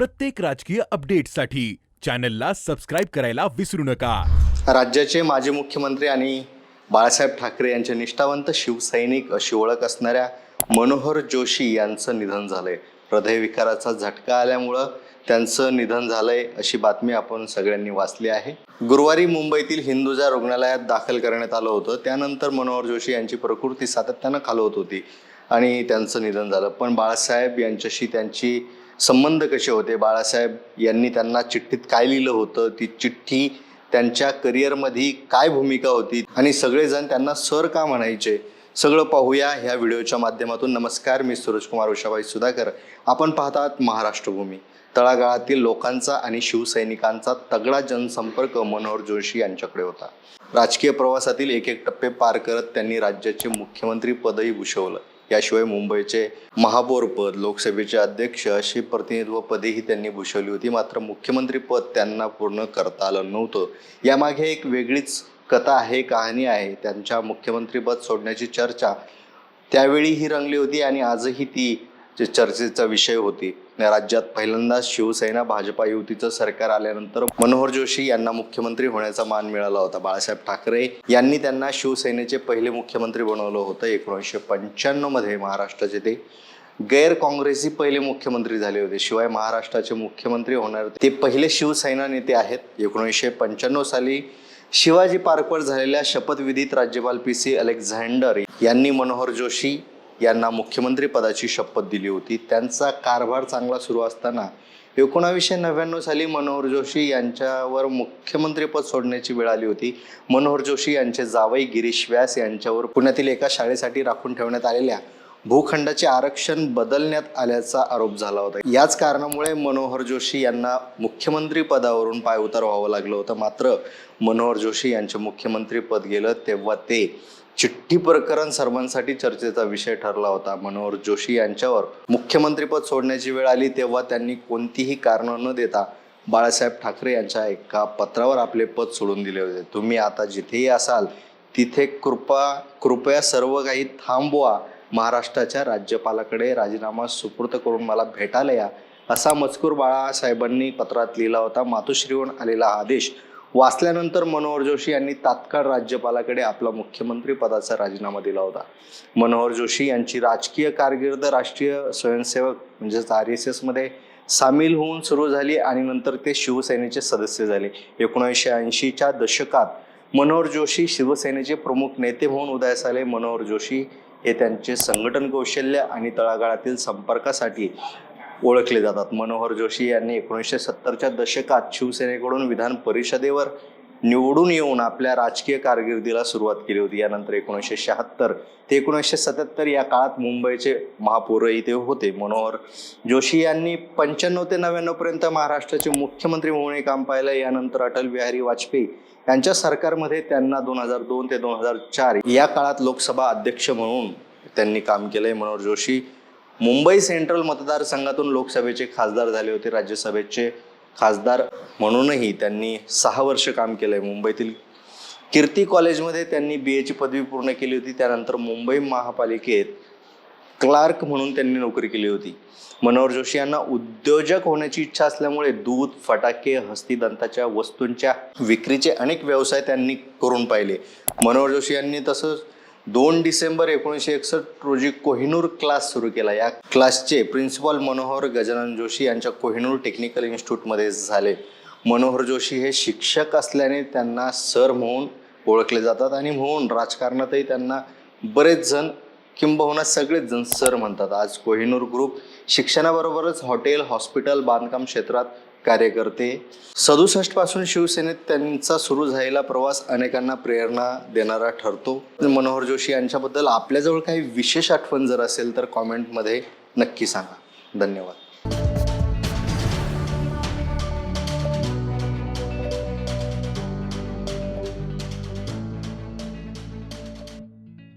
प्रत्येक राजकीय अपडेटसाठी चॅनलला सबस्क्राईब करायला विसरू नका. राज्याचे माजी मुख्यमंत्री आणि बाळासाहेब ठाकरे यांचे निष्ठावंत शिवसैनिक अशी ओळख असणाऱ्या मनोहर जोशी यांचं निधन झालंय. हृदयविकाराचा झटका आल्यामुळं त्यांचं निधन झालंय अशी बातमी आपण सगळ्यांनी वाचली आहे. गुरुवारी मुंबईतील हिंदुजा रुग्णालयात दाखल करण्यात आलं होतं. त्यानंतर मनोहर जोशी यांची प्रकृती सातत्यानं खालवत होती आणि त्यांचं निधन झालं. पण बाळासाहेब यांच्याशी त्यांची संबंध कसे होते? बाळासाहेब यांनी त्यांना चिठ्ठीत काय लिहिलं होतं? ती चिठ्ठी त्यांच्या करिअरमध्ये काय भूमिका होती? आणि सगळेजण त्यांना सर का म्हणायचे? सगळं पाहूया ह्या व्हिडिओच्या माध्यमातून. नमस्कार मी सुरेशकुमार उषाबाई सुधाकर. आपण पाहतात महाराष्ट्रभूमी. तळागाळातील लोकांचा आणि शिवसैनिकांचा तगडा जनसंपर्क मनोहर जोशी यांच्याकडे होता. राजकीय प्रवासातील एक एक टप्पे पार करत त्यांनी राज्याचे मुख्यमंत्री पदही भूषवलं. याशिवाय मुंबईचे महापौर पद लोकसभेचे अध्यक्ष अशी प्रतिनिधित्व पदेही त्यांनी भूषवली होती. मात्र मुख्यमंत्री पद त्यांना पूर्ण करता आलं नव्हतं. यामागे एक वेगळीच कथा आहे कहाणी आहे. त्यांच्या मुख्यमंत्रीपद सोडण्याची चर्चा त्यावेळी ही रंगली होती आणि आजही ती जे चर्चेचा विषय होती. राज्यात पहिल्यांदाच शिवसेना भाजपा युतीचं सरकार आल्यानंतर मनोहर जोशी यांना मुख्यमंत्री होण्याचा मान मिळाला होता. बाळासाहेब ठाकरे यांनी त्यांना शिवसेनेचे पहिले मुख्यमंत्री बनवलं होतं एकोणीसशे पंच्याण्णवमध्ये महाराष्ट्राचे ते. गैर काँग्रेसी पहिले मुख्यमंत्री झाले होते. शिवाय महाराष्ट्राचे मुख्यमंत्री होणार ते पहिले शिवसेना नेते आहेत. एकोणीसशे पंच्याण्णव साली शिवाजी पार्कवर झालेल्या शपथविधीत राज्यपाल पी सी अलेक्झांडर यांनी मनोहर जोशी यांना मुख्यमंत्रीपदाची शपथ दिली होती. त्यांचा कारभार चांगला सुरू असताना एकोणावीसशे नव्याण्णव साली मनोहर जोशी यांच्यावर मुख्यमंत्रीपद सोडण्याची वेळ आली होती. मनोहर जोशी यांचे जावई गिरीश व्यास यांच्यावर पुण्यातील एका शाळेसाठी राखून ठेवण्यात आलेल्या भूखंडाचे आरक्षण बदलण्यात आल्याचा आरोप झाला होता. याच कारणामुळे मनोहर जोशी यांना मुख्यमंत्री पदावरून पायउतार व्हावं लागलं होतं. मात्र मनोहर जोशी यांचे मुख्यमंत्री पद गेलं तेव्हा ते चिठ्ठी प्रकरण सर्वांसाठी चर्चेचा विषय ठरला होता. मनोहर जोशी यांच्यावर मुख्यमंत्रीपद सोडण्याची वेळ आली तेव्हा त्यांनी कोणतीही कारणं न देता बाळासाहेब ठाकरे यांच्या एका पत्रावर आपले पद सोडून दिले होते. तुम्ही आता जिथेही असाल तिथे कृपा कृपया सर्व काही थांबवा. महाराष्ट्राच्या राज्यपालाकडे राजीनामा सुपूर्त करून मला भेटायला या असा मजकूर बाळासाहेबांनी पत्रात लिहिला होता. मातोश्रीहून आलेला आदेश वाचल्यानंतर मनोहर जोशी यांनी तात्काळ राज्यपालाकडे आपला मुख्यमंत्री पदाचा राजीनामा दिला होता. मनोहर जोशी यांची राजकीय कारकीर्द राष्ट्रीय स्वयंसेवक म्हणजेच आर एस एसमध्ये सामील होऊन सुरू झाली आणि नंतर ते शिवसेनेचे सदस्य झाले. एकोणीसशे ऐंशीच्या दशकात मनोहर जोशी शिवसेनेचे प्रमुख नेते म्हणून उदयास आले. मनोहर जोशी हे त्यांचे संघटन कौशल्य आणि तळागाळातील संपर्कासाठी ओळखले जातात. मनोहर जोशी यांनी एकोणीसशे सत्तरच्या दशकात शिवसेनेकडून विधान परिषदेवर निवडून येऊन आपल्या राजकीय कारकिर्दीला सुरुवात केली होती. यानंतर एकोणीसशे शहात्तर ते एकोणीसशे सत्याहत्तर या काळात मुंबईचे महापौरही ते होते. मनोहर जोशी यांनी पंच्याण्णव ते नव्याण्णव पर्यंत महाराष्ट्राचे मुख्यमंत्री म्हणून काम पाहिलं. यानंतर अटल बिहारी वाजपेयी यांच्या सरकारमध्ये त्यांना दोन हजार दोन ते दोन हजार चार या काळात लोकसभा अध्यक्ष म्हणून त्यांनी काम केलंय. मनोहर जोशी मुंबई सेंट्रल मतदारसंघातून लोकसभेचे खासदार झाले होते. राज्यसभेचे खासदार म्हणूनही त्यांनी सहा वर्ष काम केलं आहे मुंबईतील कीर्ती कॉलेजमध्ये त्यांनी बी एची पदवी पूर्ण केली होती. त्यानंतर मुंबई महापालिकेत क्लार्क म्हणून त्यांनी नोकरी केली होती. मनोहर जोशी यांना उद्योजक होण्याची इच्छा असल्यामुळे दूध फटाके हस्तिदंताच्या वस्तूंच्या विक्रीचे अनेक व्यवसाय त्यांनी करून पाहिले. मनोहर जोशी यांनी तसंच दोन डिसेंबर एकोणीसशे एकसष्ट रोजी कोहिनूर क्लास सुरू केला. या क्लासचे प्रिन्सिपल मनोहर गजानन जोशी यांच्या कोहिनूर टेक्निकल इन्स्टिट्यूटमध्ये झाले. मनोहर जोशी हे शिक्षक असल्याने त्यांना सर म्हणून ओळखले जातात आणि म्हणून राजकारणातही त्यांना बरेच जण किंबहुना सगळेच जण सर म्हणतात. आज कोहिनूर ग्रुप शिक्षणाबरोबरच हॉटेल हॉस्पिटल बांधकाम क्षेत्रात कार्य करते. सदुसष्टपासून शिवसेनेत त्यांचा सुरू झालेला प्रवास अनेकांना प्रेरणा देणारा ठरतो. मनोहर जोशी यांच्याबद्दल आपल्याजवळ काही विशेष आठवण जर असेल तर कॉमेंटमध्ये नक्की सांगा. धन्यवाद.